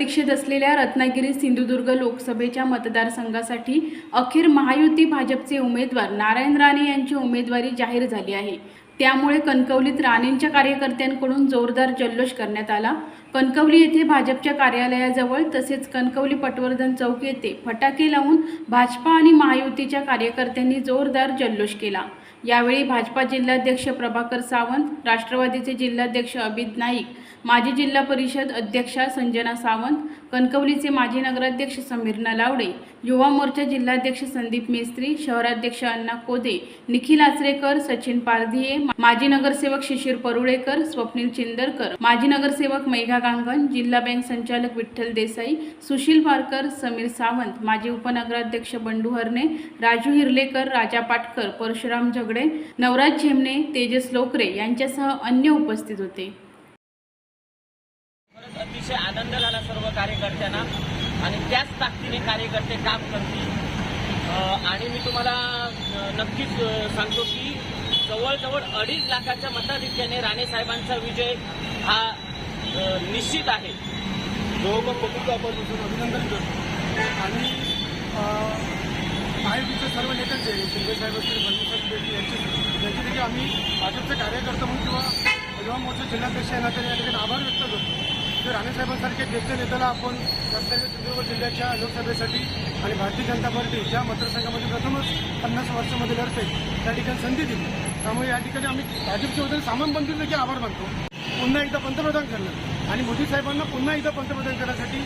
प्रतीक्षेत असलेल्या रत्नागिरी सिंधुदुर्ग लोकसभेच्या मतदारसंघासाठी अखेर महायुती भाजपचे उमेदवार नारायण राणे यांची उमेदवारी जाहीर झाली आहे. त्यामुळे कणकवलीत राणेंच्या कार्यकर्त्यांकडून जोरदार जल्लोष करण्यात आला. कणकवली येथे भाजपच्या कार्यालयाजवळ तसेच कणकवली पटवर्धन चौक येथे फटाके लावून भाजपा आणि महायुतीच्या कार्यकर्त्यांनी जोरदार जल्लोष केला. यावेळी भाजपा जिल्हाध्यक्ष प्रभाकर सावंत राष्ट्रवादीचे जिल्हाध्यक्ष अभित नाईक माजी जिल्हा परिषद अध्यक्षा संजना सावंत कणकवलीचे माजी नगराध्यक्ष समीर नलावडे युवा मोर्चा जिल्हाध्यक्ष संदीप मेस्त्री शहराध्यक्ष अण्णा कोदे निखिल आचरेकर सचिन पारधिये माजी नगरसेवक शिशिर परुळेकर स्वप्नील चिंदरकर माजी नगरसेवक मेघा गांगण जिल्हा बँक संचालक विठ्ठल देसाई सुशील पारकर समीर सावंत माजी उपनगराध्यक्ष बंडू हरणे राजू हिरलेकर राजा पाटकर परशुराम झगडे नवराज झेमणे तेजस लोकरे यांच्यासह अन्य उपस्थित होते. अतिशय आनंद कार्यकर्त्यांना आणि त्याच ताकदीने कार्यकर्ते काम करतील. आणि मी तुम्हाला नक्कीच सांगतो की जवळजवळ अडीच लाखाच्या मताधिक्याने राणे साहेबांचा विजय हा निश्चित आहे. जवळपास बघून आपण अभिनंदन करतो. आणि महायुतीचे सर्व नेत्यांचे शिंदे साहेब असतील बंधू साहेब देखील यांचे यांचे देखील आम्ही भाजपचे कार्यकर्ते म्हणून किंवा युवा मोर्चा जिल्हाध्यक्ष यांना तरी या ठिकाणी आभार व्यक्त करतो. तर राणेसाहेबांसारख्या ज्येष्ठ नेत्याला आपण रत्नागिरी सिंधुदुर्ग जिल्ह्याच्या लोकसभेसाठी आणि भारतीय जनता पार्टी ज्या मतदारसंघामध्ये प्रथमच पन्नास वर्षामध्ये लढते त्या ठिकाणी संधी दिली. त्यामुळे या ठिकाणी आम्ही भाजपच्या वतीने सामान बंधू देखील आभार मानतो. पुन्हा एकदा पंतप्रधान करणं आणि मोदी साहेबांना पुन्हा एकदा पंतप्रधान करण्यासाठी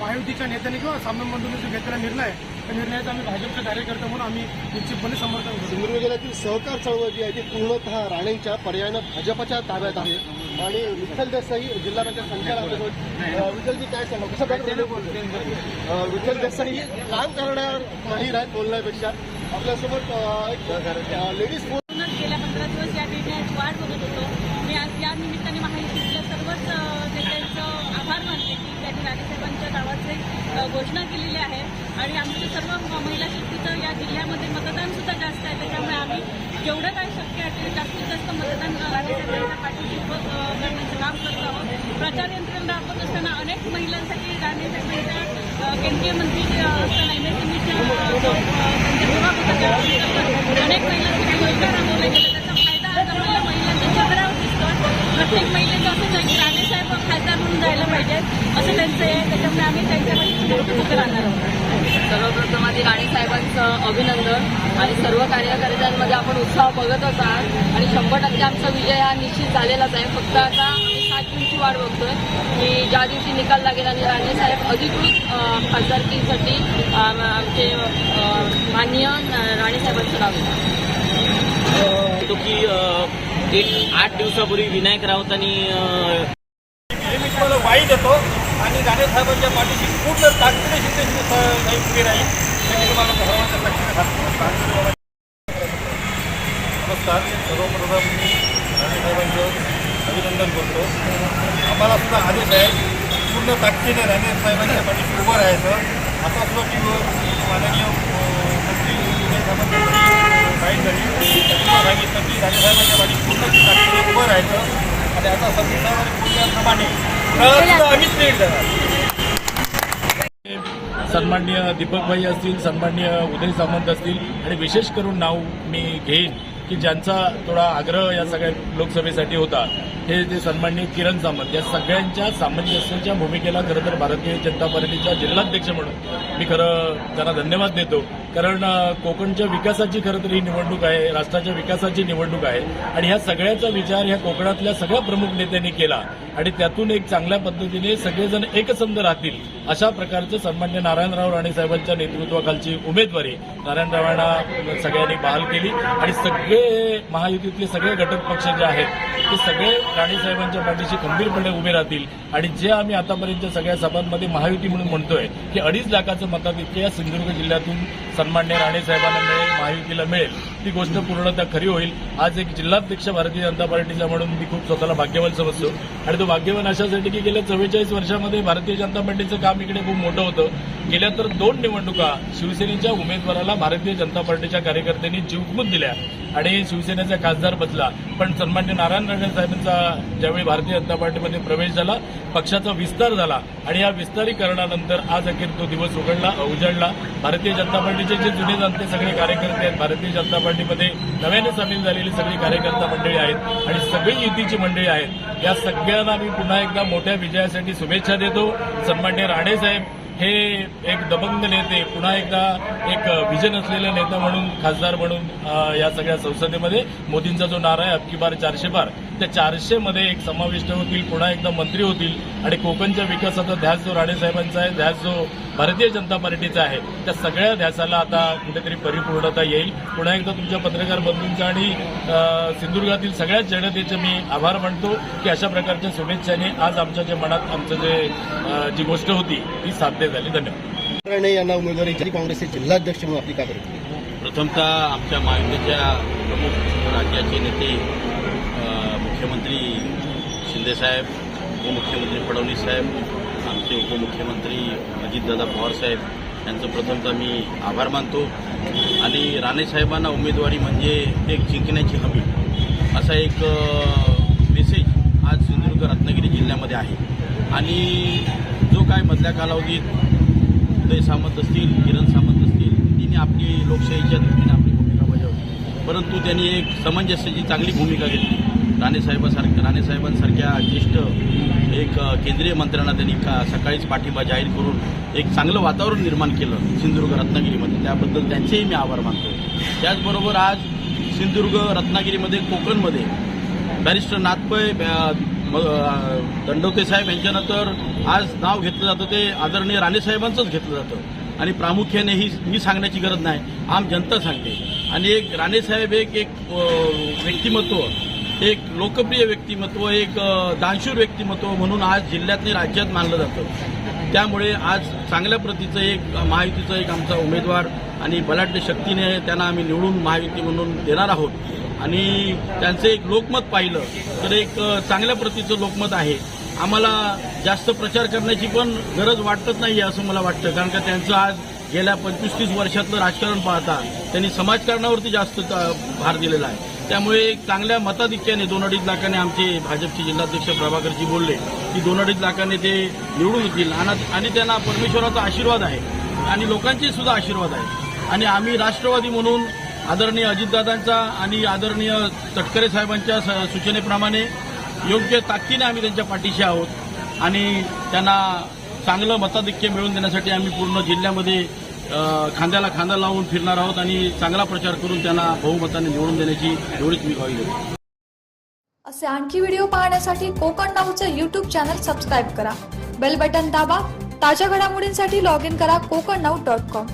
महायुतीच्या नेत्यांनी किंवा सामान बंधूंनी घेतलेला निर्णय आहे, त्या निर्णयाचा आम्ही भाजपचे कार्यकर्ते म्हणून आम्ही निश्चितपणे समर्थन करतो. सिंधुदुर्ग जिल्ह्यातील सहकार चळवळ जी आहे ती पूर्णतः राणेंच्या पर्यायानं भाजपच्या ताब्यात आहे. आणि विठ्ठल देसाई जिल्हा पंचायत संचालक विठ्ठलजी काय सांगा? कशा प्रकारे विठ्ठल देसाई काम करण्यावर माहीर आहेत बोलण्यापेक्षा. आपल्यासोबत एक लेडीज गेल्या पंधरा दिवस या निर्णयाची वाट बघत होतो. मी आज या निमित्ताने महायुतीतल्या सर्वच नेत्यांचं आभार राणेसाहेबांच्या नावाचे घोषणा केलेली आहे. आणि आमचं सर्व महिला शक्तीचं या जिल्ह्यामध्ये मतदान सुद्धा जास्त आहे. त्याच्यामुळे आम्ही जेवढं काय शक्य आहे ते जास्तीत जास्त मतदान अ, राणेसाहेबांच्या पाठीशी उभं करण्याचं काम करत आहोत. प्रचार यंत्रणा राबवत असताना अनेक महिलांसाठी राणेसाहेबांच्या केंद्रीय मंत्री असताना एम म्हणजे एस अनेक महिलांसाठी रोजगार राबवले गेले त्याचा फायदा आज आपल्याला महिलांच्या चेहऱ्यावर दिसतो प्रत्येक महिलेचं असंच आहे की राणेसाहेब खासदार म्हणून जायला पाहिजे असं त्यांचं आहे त्याच्यामुळे आम्ही त्यांच्यासाठी उभं राहणार आहोत सर्वप्रथम आधी राणे साहेबांचं अभिनंदन आणि सर्व कार्यकर्त्यांमध्ये आपण उत्साह बघतच आहात आणि शंभर टक्के आमचा विजय हा निश्चित झालेलाच आहे. फक्त आता आम्ही सात जूनची वाट बघतोय. की ज्या दिवशी निकाल लागेल आणि राणे साहेब अधिकृत खासदारकीसाठी आमचे माननीय राणे साहेबांचं नाव येतं की एक आठ दिवसापूर्वी विनायक राऊतांनी वाई देतो आणि राणे साहेबांच्या पाठीशी पूर्ण ताकदीने शिंदे साहेब उभे राहील हे तुम्हाला सर्वांच्या लक्षात नमस्कार सर्वप्रथम मी राणे साहेबांचं अभिनंदन करतो. आम्हाला सुद्धा आदेश आहे पूर्ण ताकदीने राणे साहेबांच्या पाठीशी उभं राहायचं. आता सुद्धा मी माननीय मंत्री विजय झाली. सांगितलं की राणे साहेबांच्या पाठीशी पूर्ण ताकदीने उभं राहायचं. आणि आता संविधानाने साहेबांनी बोलल्याप्रमाणे आम्हीच नीट देणार दीपकभाई असतील सन्माननीय उदय सामंत असतील आणि विशेष करून नाव मी घेईन की ज्यांचा थोडा आग्रह या सगळ्या लोकसभेसाठी होता हे ते सन्माननीय किरण सामंत या सगळ्यांच्या सामंजस्याच्या भूमिकेला खरं तर भारतीय जनता पार्टीच्या जिल्हाध्यक्ष म्हणून मी खरं त्यांना धन्यवाद देतो. कारण कोकणच्या विकासाची खरं तर ही निवडणूक आहे राष्ट्राच्या विकासाची निवडणूक आहे. आणि ह्या सगळ्याचा विचार ह्या कोकणातल्या सगळ्या प्रमुख नेत्यांनी केला. आणि त्यातून एक चांगल्या पद्धतीने सगळेजण एकसंध राहतील अशा प्रकारचं सन्मान्य नारायणराव राणे साहेबांच्या नेतृत्वाखालची उमेदवारी नारायणरावांना सगळ्यांनी बहाल केली. आणि सगळे महायुतीतले सगळे घटक पक्ष जे आहेत ते सगळे राणे साहेबांच्या पाठीशी खंबीरपणे उभे राहतील. आणि जे आम्ही आतापर्यंतच्या सगळ्या सभांमध्ये महायुती म्हणून म्हणतोय की अडीच लाखाचं मताधिक्य या सिंधुदुर्ग जिल्ह्यातून सन्मान्य राणेसाहेबांना मिळेल महायुतीला मिळेल. ती गोष्ट पूर्णतः खरी होईल. आज एक जिल्हाध्यक्ष भारतीय जनता पार्टीचा म्हणून मी खूप स्वतःला भाग्यवान समजतो. आणि तो भाग्यवान अशासाठी की गेल्या चव्वेचाळीस वर्षामध्ये भारतीय जनता पार्टीचं काम इकडे खूप मोठं होतं. गेल्या तर दोन निवडणुका शिवसेनेच्या उमेदवाराला भारतीय जनता पार्टीच्या कार्यकर्त्यांनी जिंकून दिल्या. आणि शिवसेनेचा खासदार बदला. पण सन्मान्य नारायण राणे साहेबांचा ज्यावेळी भारतीय जनता पार्टीमध्ये प्रवेश झाला पक्षाचा विस्तार झाला आणि या विस्तारीकरणानंतर आज अखेर तो दिवस उघडला उजळला भारतीय जनता पार्टीचे जे जुने जाणते सगळे कार्यकर्ते आहेत भारतीय जनता पार्टीमध्ये नव्याने सामील झालेली सगळी कार्यकर्ता मंडळी आहेत आणि सगळी युतीची मंडळी आहेत. या सगळ्यांना मी पुन्हा एकदा मोठ्या विजयासाठी शुभेच्छा देतो. सन्मान्य राणे साहेब हे एक दबंग नेते पुन्हा एकदा एक विजन असलेले नेता म्हणून खासदार म्हणून या सगळ्या संसदेमध्ये मोदींचा जो नारा आहे अबकी बार चारशे बार त्या चारशे मध्ये एक समाविष्ट होतील पुन्हा एकदा मंत्री होतील आणि कोकणच्या विकासाचा ध्यास जो राणे साहेबांचा आहे ध्यास जो भारतीय जनता पार्टीचा आहे. त्या सगळ्या ध्यासाला आता कुठेतरी परिपूर्णता येईल. पुन्हा एकदा तुमच्या पत्रकार बंधूंचा आणि सिंधुदुर्गातील सगळ्याच जनतेचे मी आभार मानतो की अशा प्रकारच्या शुभेच्छाने आज आमच्या जे मनात आमचं जे जी गोष्ट होती ती साध्य झाली. धन्यवाद. राणे यांना उमेदवारी. काँग्रेसचे जिल्हाध्यक्ष म्हणून आपली का प्रथमतः आमच्या महायुतीच्या प्रमुख राज्याचे नेते मुख्यमंत्री शिंदेसाहेब उपमुख्यमंत्री फडणवीस साहेब आमचे उपमुख्यमंत्री अजितदादा पवारसाहेब यांचं प्रथमतः मी आभार मानतो. आणि राणेसाहेबांना उमेदवारी म्हणजे एक जिंकण्याची हमी. असा एक मेसेज आज सिंधुदुर्ग रत्नागिरी जिल्ह्यामध्ये आहे. आणि जो काय मधल्या कालावधीत उदय सामंत असतील किरण सामंत असतील तिने आपली लोकशाहीच्या दृष्टीने आपली भूमिका बजावली. परंतु त्यांनी एक सामंजस्याची चांगली भूमिका घेतली. राणेसाहेबासारख्या राणेसाहेबांसारख्या ज्येष्ठ एक केंद्रीय मंत्र्यांना त्यांनी का सकाळीच पाठिंबा जाहीर करून एक चांगलं वातावरण निर्माण केलं सिंधुदुर्ग रत्नागिरीमध्ये. त्याबद्दल त्यांचेही मी आभार मानतो त्याचबरोबर आज सिंधुदुर्ग रत्नागिरीमध्ये कोकणमध्ये बॅरिस्टर नाथपय दंडोके साहेब यांच्यानंतर आज नाव घेतलं जातं ते आदरणीय राणेसाहेबांचंच घेतलं जातं. आणि प्रामुख्याने ही मी सांगण्याची गरज नाही आम जनता सांगते. आणि एक राणेसाहेब एक एक व्यक्तिमत्व एक लोकप्रिय व्यक्तिमत्व एक दानशूर व्यक्तिमत्व म्हणून आज जिल्ह्यातले राज्यात मानलं जातं. त्यामुळे आज चांगल्या प्रतीचं एक महायुतीचं एक आमचा उमेदवार आणि बलाढ्य शक्तीने त्यांना आम्ही निवडून महायुती म्हणून देणार आहोत. आणि त्यांचं एक लोकमत पाहिलं तर एक चांगल्या प्रतीचं लोकमत आहे. आम्हाला जास्त प्रचार करण्याची पण गरज वाटत नाही असं मला वाटतं. कारण का त्यांचं आज गेल्या पंचवीस तीस वर्षातलं राजकारण पाहता त्यांनी समाजकारणावरती जास्त भार दिलेला आहे. त्यामुळे चांगल्या मताधिक्याने दोन अडीच लाखाने आमचे भाजपचे जिल्हाध्यक्ष प्रभाकरजी बोलले की दोन अडीच लाखाने ते निवडून येतील. आणि आणि त्यांना परमेश्वराचा आशीर्वाद आहे. आणि लोकांचे सुद्धा आशीर्वाद आहे. आणि आम्ही राष्ट्रवादी म्हणून आदरणीय अजितदादांचा आणि आदरणीय तटकरे साहेबांच्या स- सूचनेप्रमाणे योग्य ताकदीने आम्ही त्यांच्या पाठीशी आहोत. आणि त्यांना चांगलं मताधिक्य मिळवून देण्यासाठी आम्ही पूर्ण जिल्ह्यामध्ये खांद्याला खांदा लावून फिरणार आहोत आणि चांगला प्रचार करून त्यांना बहुमताने निवडून देण्याची एवढीच मी ग्वाही देतो. असे आणखी व्हिडिओ पाहण्यासाठी कोकण नाऊचं युट्यूब चॅनल सबस्क्राईब करा. बेल बटन दाबा ताज्या घडामोडींसाठी लॉग इन करा कोकण नाऊ डॉट कॉम